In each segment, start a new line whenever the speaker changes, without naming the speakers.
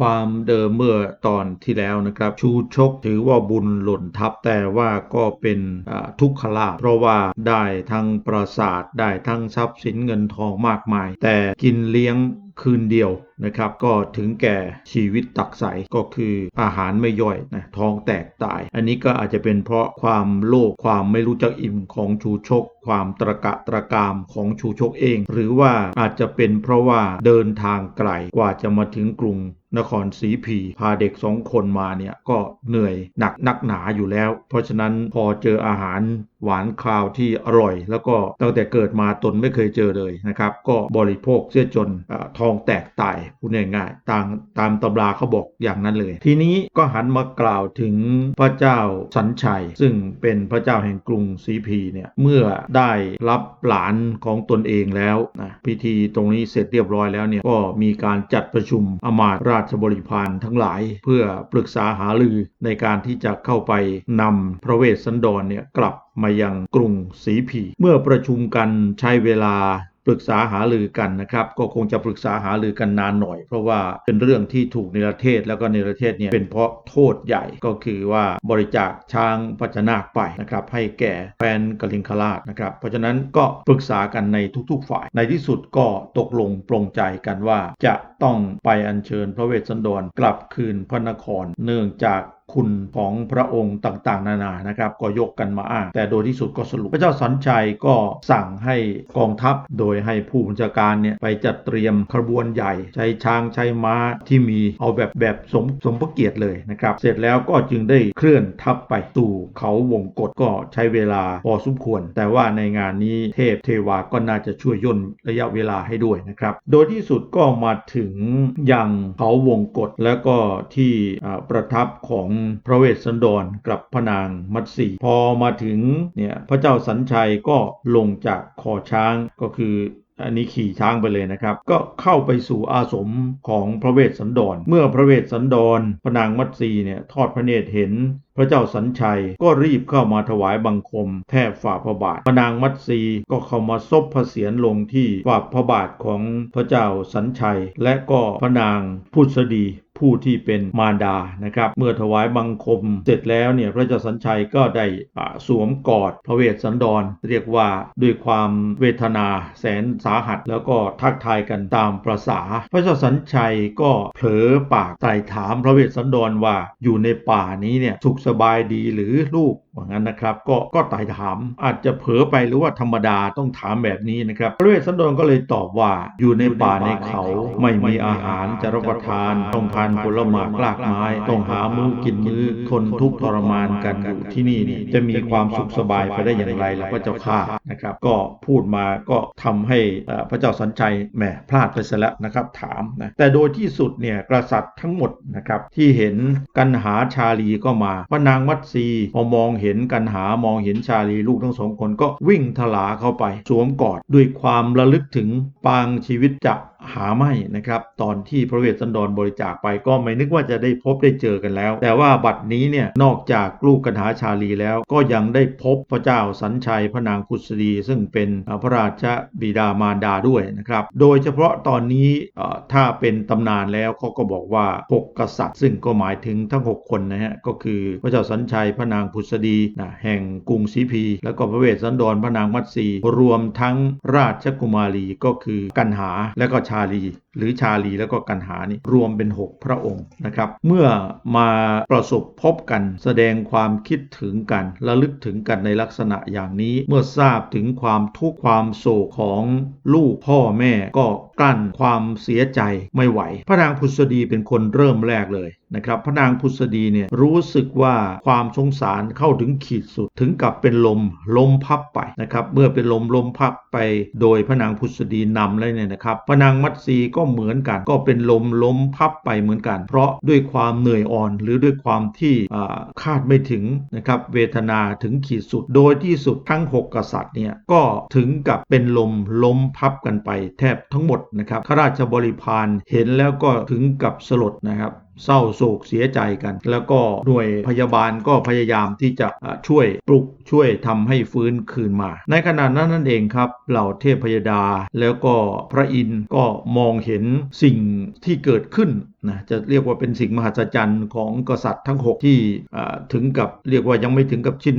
ความเดิมเมื่อตอนที่แล้วนะครับ ชูชกถือว่าบุญหล่นทับแต่ว่าก็เป็นทุกขลาภเพราะว่าได้ทั้งปราสาทได้ทั้งทรัพย์สินเงินทองมากมาย แต่กินเลี้ยง คืนเดียวนะครับ ก็ถึงแก่ชีวิตตักใสก็คืออาหารไม่ย่อยนะท้องแตกตาย อันนี้ก็อาจจะเป็นเพราะความโลภความไม่รู้จักอิ่มของชูชก ความตระกะตระกามของชูชกเอง หรือว่าอาจจะเป็นเพราะว่าเดินทางไกลกว่าจะมาถึงกรุงนครศรีพีพาเด็กสองคนมาเนี่ยก็เหนื่อยหนักนักหนาอยู่แล้ว เพราะฉะนั้นพอเจออาหาร หวานคาวที่อร่อย แล้วก็ตั้งแต่เกิดมาตนไม่เคยเจอเลยนะครับ ก็บริโภคเสียจนอทองแตกตายพูดง่ายๆตามตามตำราเขาบอกอย่างนั้นเลย ทีนี้ก็หันมากล่าวถึงพระเจ้าสัญชัย ซึ่งเป็นพระเจ้าแห่งกรุงศรีพีเนี่ยเมื่อได้รับหลานของตนเองแล้วนะพิธีตรงนี้เสร็จเรียบร้อยแล้วเนี่ยก็มีการจัดประชุมอมาตราชบริพารทั้งหลาย เพื่อปรึกษาหารือในการที่จะเข้าไปนำพระเวสสันดรเนี่ยกลับมายังกรุงศรีพี เมื่อประชุมกันใช้เวลาปรึกษาหารือกันนะครับ ก็คงจะปรึกษาหารือกันนานหน่อย เพราะว่าเป็นเรื่องที่ถูกในประเทศแล้วก็ในประเทศเนี่ยเป็นเพราะโทษใหญ่ก็คือว่าบริจาคช้างพัชนาคไปนะครับ ให้แก่แฟนกลิงคราชนะครับ เพราะฉะนั้นก็ปรึกษากันในทุกๆฝ่าย ในที่สุดก็ตกลงปรงใจกันว่าจะต้องไปอัญเชิญพระเวสสันดรกลับคืนพระนคร เนื่องจาก คุณของพระองค์ต่างๆ นานานะครับก็ยกกันมาอ้างแต่โดยที่สุดก็สรุปพระเจ้าสันชัยก็สั่งให้กองทัพโดยให้ผู้บัญชาการเนี่ยไปจัดเตรียมขบวนใหญ่ ใช้ช้างใช้ม้าที่มีเอาแบบแบบสมสมพระเกียรติเลยนะครับ เสร็จแล้วก็จึงได้เคลื่อนทัพไปสู่เขาวงกฏก็ใช้เวลาพอสมควร แต่ว่าในงานนี้เทพเทวาก็น่าจะช่วยย่นระยะเวลาให้ด้วยนะครับ โดยที่สุดก็มาถึงยังเขาวงกฏแล้วก็ที่ประทับของพระเวสสันดรกลับพนางมัตสีพอมาถึงเนี่ยพระเจ้าสัญชัยก็ลงจากคอช้างก็คืออันนี้ขี่ช้างไปเลยนะครับ ก็เข้าไปสู่อาสมของพระเวสสันดร เมื่อพระเวสสันดรพนางมัตสีเนี่ยทอดพระเนตรเห็น พระเจ้าสัญชัยก็รีบเข้ามาถวายบังคม แทบฝ่าพระบาทพนางมัตสีก็เข้ามาซบพระเศียรลงที่ฝ่าพระบาทของพระเจ้าสัญชัย และก็พนางพุทธดี ผู้ที่เป็นมารดานะครับ เมื่อถวายบังคมเสร็จแล้วเนี่ยพระเจ้าสัญชัยก็ได้สวมกอดพระเวสสันดร เรียกว่าด้วยความเวทนาแสนสาหัส แล้วก็ทักทายกันตามประษา พระเจ้าสัญชัยก็เผลอปากไต่ถามพระเวสสันดรว่าอยู่ในป่านี้เนี่ยสุขสบายดีหรือลูก ว่างั้นนะครับ ก็ก็ไต่ถาม อาจจะเผลอไปหรือว่าธรรมดาต้องถามแบบนี้นะครับพระเวสสันดรก็เลยตอบว่าอยู่ในป่าในเขาไม่มีอาหารจะรับประทานต้องทานผลไม้กลากไม้ ต้องหามื้อกินมื้อทนทุกข์ทรมานกันอยู่ที่นี่นี่จะมีความสุขสบายไปได้อย่างไรล่ะพระเจ้าข้านะครับ ก็พูดมาก็ทำให้พระเจ้าสัญชัยแหมพลาดไปซะแล้วนะครับถามนะแต่โดยที่สุดเนี่ยกษัตริย์ทั้งหมดนะครับที่เห็นกันหาชาลีก็มาพระนางมัตสีพอมองเห็น็นกันหามองเห็นชาลีลูกทั้งสองคนก็วิ่งทลาเข้าไป สวมกอดด้วยความระลึกถึงปางชีวิตจะ หาไม่นะครับตอนที่พระเวสสันดรบริจาคไปก็ไม่นึกว่าจะได้พบได้เจอกันแล้ว แต่ว่าบัดนี้เนี่ยนอกจากลูกกันหาชาลีแล้ว ก็ยังได้พบพระเจ้าสัญชัยพระนางพุทธดีซึ่งเป็นพระราชบิดามารดาด้วยนะครับโดยเฉพาะตอนนี้ถ้าเป็นตำนานแล้วเขาก็บอกว่า 6 กษัตริย์ ซึ่งก็หมายถึงทั้ง 6 คนนะฮะก็คือพระเจ้าสัญชัยพระนางพุทธดีนะแห่งกรุงศรีพี แล้วก็พระเวสสันดรพระนางมัตสีรวมทั้งราชกุมารีก็คือกันหาและก็ชาลีหรือชาลีแล้วก็กันหานี่รวมเป็น 6 พระองค์นะครับ เมื่อมาประสบพบกันแสดงความคิดถึงกันระลึกถึงกันในลักษณะอย่างนี้ เมื่อทราบถึงความทุกข์ความโศกของลูกพ่อแม่ก็กลั้นความเสียใจไม่ไหว พระนางพุทธดีเป็นคนเริ่มแรกเลยนะครับพระนางพุทธดีเนี่ยรู้สึกว่าความสงสารเข้าถึงขีดสุดถึงกับเป็นลมลมพับไปนะครับเมื่อเป็นลมลมพับไป โดยพระนางพุทธดีนำเลยเนี่ยนะครับพระนางมัตสีก็ก็เหมือนกัน ก็เป็นลมล้มพับไปเหมือนกัน เพราะด้วยความเหนื่อยอ่อน หรือด้วยความที่คาดไม่ถึงนะครับเวทนาถึงขีดสุด โดยที่สุดทั้ง 6 กษัตริย์เนี่ยก็ถึงกับเป็นลมล้มพับกันไปแทบทั้งหมดนะครับข้าราชบริพารเห็นแล้วก็ถึงกับสลดนะครับเศร้าโศกเสียใจกัน แล้วก็หน่วยพยาบาลก็พยายามที่จะช่วยปลุกช่วยทำให้ฟื้นคืนมา ในขณะนั้นนั่นเองครับเหล่าเทพพยดาแล้วก็พระอินทร์ก็มองเห็นสิ่งที่เกิดขึ้นนะจะเรียกว่าเป็นสิ่งมหัศจรรย์ของกษัตริย์ทั้ง 6 ที่ถึงกับเรียกว่ายังไม่ถึงกับชิ้น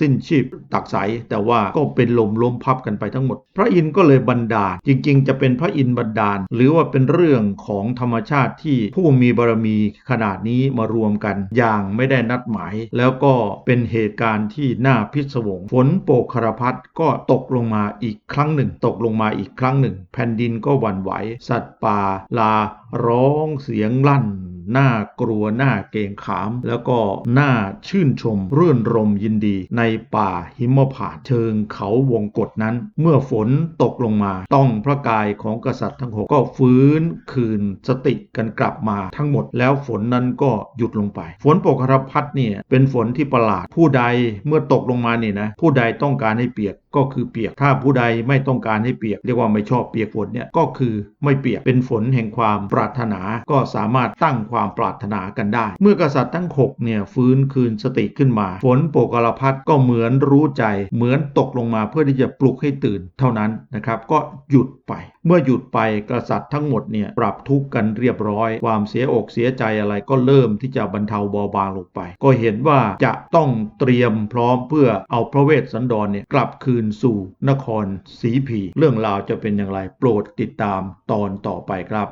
สิ้นชีพตักใสแต่ว่าก็เป็นลมล้มพับกันไปทั้งหมด พระอินทร์ก็เลยบันดาลจริงๆ จะเป็นพระอินทร์บันดาล หรือว่าเป็นเรื่องของธรรมชาติที่ผู้มีบารมีขนาดนี้มารวมกัน อย่างไม่ได้นัดหมาย แล้วก็เป็นเหตุการณ์ที่น่าพิศวงฝนโปกคารพัดก็ตกลงมาอีกครั้งหนึ่ง ตกลงมาอีกครั้งหนึ่ง แผ่นดินก็หวั่นไหวสัตว์ป่าลา ร้องเสียงลั่นน่ากลัวน่าเกรงขาม แล้วก็น่าชื่นชมรื่นรมยินดีในป่าหิมพานต์เชิงเขาวงกฏนั้น เมื่อฝนตกลงมาต้องพระกายของกษัตริย์ทั้งหกก็ฟื้นคืนสติกันกลับมาทั้งหมดแล้วฝนนั้นก็หยุดลงไป ฝนโปกคารพัดเนี่ยเป็นฝนที่ประหลาดผู้ใดเมื่อตกลงมาเนี่ยนะผู้ใดต้องการให้เปียกก็คือเปียก ถ้าผู้ใดไม่ต้องการให้เปียก เรียกว่าไม่ชอบเปียกฝนเนี่ย ก็คือไม่เปียก เป็นฝนแห่งความปรารถนา ก็สามารถตั้งความปรารถนากันได้ เมื่อกษัตริย์ทั้งหกเนี่ยฟื้นคืนสติขึ้นมา ฝนโปกรพัดก็เหมือนรู้ใจ เหมือนตกลงมาเพื่อที่จะปลุกให้ตื่นเท่านั้นนะครับ ก็หยุดไปเมื่อหยุดไปกษัตริย์ทั้งหมดเนี่ยปรับทุกข์กันเรียบร้อย ความเสียอกเสียใจอะไรก็เริ่มที่จะบรรเทาเบาบางลงไป ก็เห็นว่าจะต้องเตรียมพร้อมเพื่อเอาพระเวสสันดรเนี่ยกลับคืนสู่นครศรีผี เรื่องราวจะเป็นอย่างไรโปรดติดตามตอนต่อไปครับ